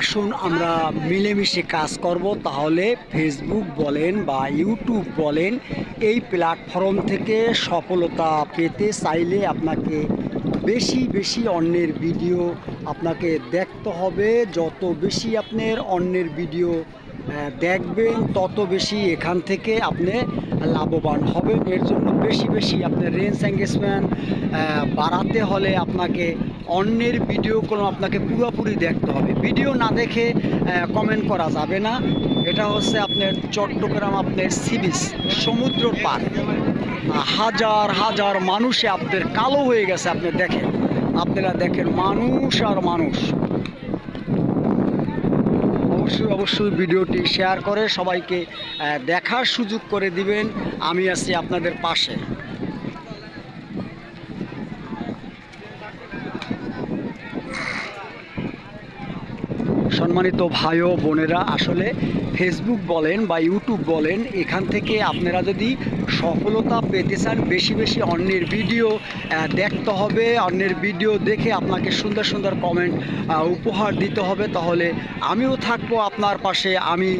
আসুন, আমরা মিলেমিশে কাজ করব। তাহলে ফেসবুক বলেন বা ইউটিউব বলেন, এই প্ল্যাটফর্ম থেকে সফলতা পেতে চাইলে আপনাকে বেশি বেশি অন্যের ভিডিও আপনাকে দেখতে হবে। যত বেশি আপনার অন্যের ভিডিও দেখবেন, তত বেশি এখান থেকে আপনি লাভবান হবেন। এর জন্য বেশি বেশি আপনার রেঞ্জ এঙ্গেজমেন্ট বাড়াতে হলে আপনাকে অন্যের ভিডিওগুলো আপনাকে পুরোপুরি দেখতে হবে। ভিডিও না দেখে কমেন্ট করা যাবে না। এটা হচ্ছে আপনার চট্টগ্রাম আপনার সি বিচ সমুদ্র পার। হাজার হাজার মানুষে আপনার কালো হয়ে গেছে, আপনি দেখেন। আপনারা দেখেন মানুষ আর মানুষ। অবশ্যই অবশ্যই ভিডিওটি শেয়ার করে সবাইকে দেখার সুযোগ করে দিবেন। আমি আছি আপনাদের পাশে। সম্মানিত ভাই ও বোনেরা, আসলে ফেসবুক বলেন বা ইউটিউব বলেন, এখান থেকে আপনারা যদি সফলতা পেতে চান, বেশি বেশি অন্যের ভিডিও দেখতে হবে, অন্যের ভিডিও দেখে আপনাকে সুন্দর সুন্দর কমেন্ট উপহার দিতে হবে, তাহলে আমিও থাকব আপনার পাশে, আমি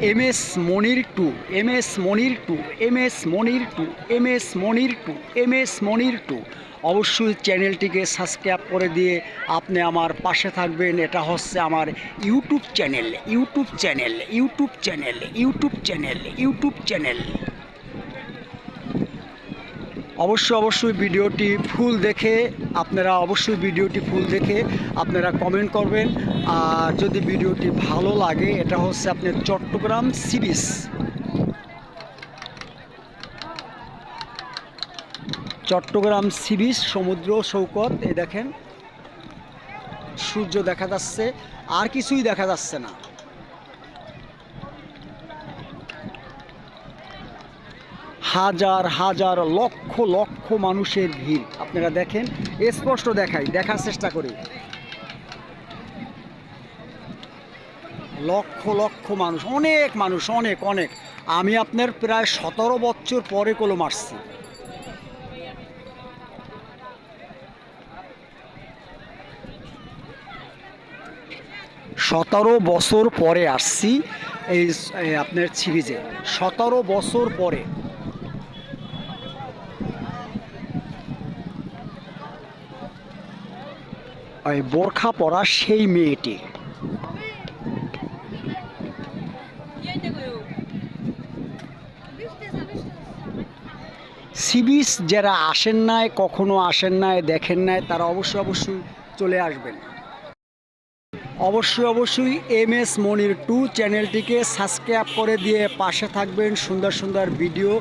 M S Monir two M S Monir two M S Monir two M S Monir two M S Monir two. অবশ্যই চ্যানেলটিকে সাবস্ক্রাইব করে দিয়ে আপনি আমার পাশে থাকবেন। এটা হচ্ছে আমার YouTube channel YouTube channel YouTube channel YouTube channel YouTube channel. অবশ্যই অবশ্যই ভিডিওটি ফুল দেখে আপনারা অবশ্যই ভিডিওটি ফুল দেখে আপনারা কমেন্ট করবেন। আর যদি ভিডিওটি ভালো লাগে, এটা হচ্ছে আপনার চট্টগ্রাম সিরিজ। চট্টগ্রাম সিরিজ, সমুদ্র সৈকত এই দেখেন, সূর্য দেখা যাচ্ছে, আর কিছুই দেখা যাচ্ছে না। হাজার হাজার, লক্ষ লক্ষ মানুষের ভিড়। আপনারা দেখেন, স্পষ্ট দেখাই, দেখার চেষ্টা করি। লক্ষ লক্ষ মানুষ, অনেক মানুষ, অনেক অনেক। আমি আপনার প্রায় সতেরো বছর পরে কলম আসছি। সতেরো বছর পরে আসছি এই আপনার সিরিজে। সতেরো বছর পরে। ওই বোরখা পরা সেই মেয়েটি। সিবিস যারা আসেন নাই, কখনো আসেন নাই, দেখেন নাই, তারা অবশ্যই অবশ্যই চলে আসবেন। অবশ্যই অবশ্যই এম এস মনির টু চ্যানেলটিকে সাবস্ক্রাইব করে দিয়ে পাশে থাকবেন। সুন্দর সুন্দর ভিডিও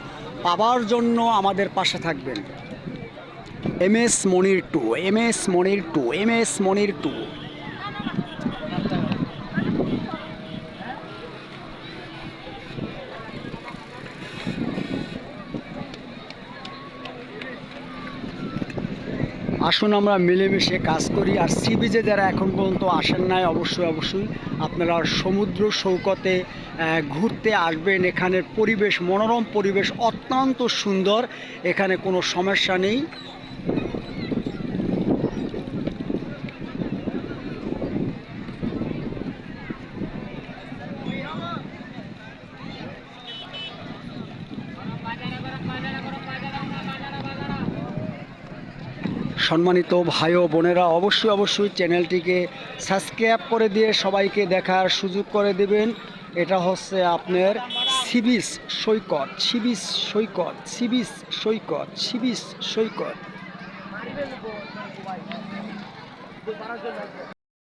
পাওয়ার জন্য আমাদের পাশে থাকবেন। M S Monir two M S Monir two M S Monir two. আসুন আমরা মিলেমিশে কাজ করি, আর সি বিচে যারা এখন পর্যন্ত আসেন নাই, অবশ্যই অবশ্যই আপনারা সমুদ্র সৈকতে ঘুরতে আসবেন। এখানের পরিবেশ, মনোরম পরিবেশ অত্যন্ত সুন্দর। এখানে কোনো সমস্যা নেই। সম্মানিত ভাই ও বোনেরা, অবশ্যই অবশ্যই চ্যানেলটিকে সাবস্ক্রাইব করে দিয়ে সবাইকে দেখার সুযোগ করে দেবেন। এটা হচ্ছে আপনার সিবিস সৈকত সিবিস সৈকত সিবিস সৈকত সিবিস সৈকত।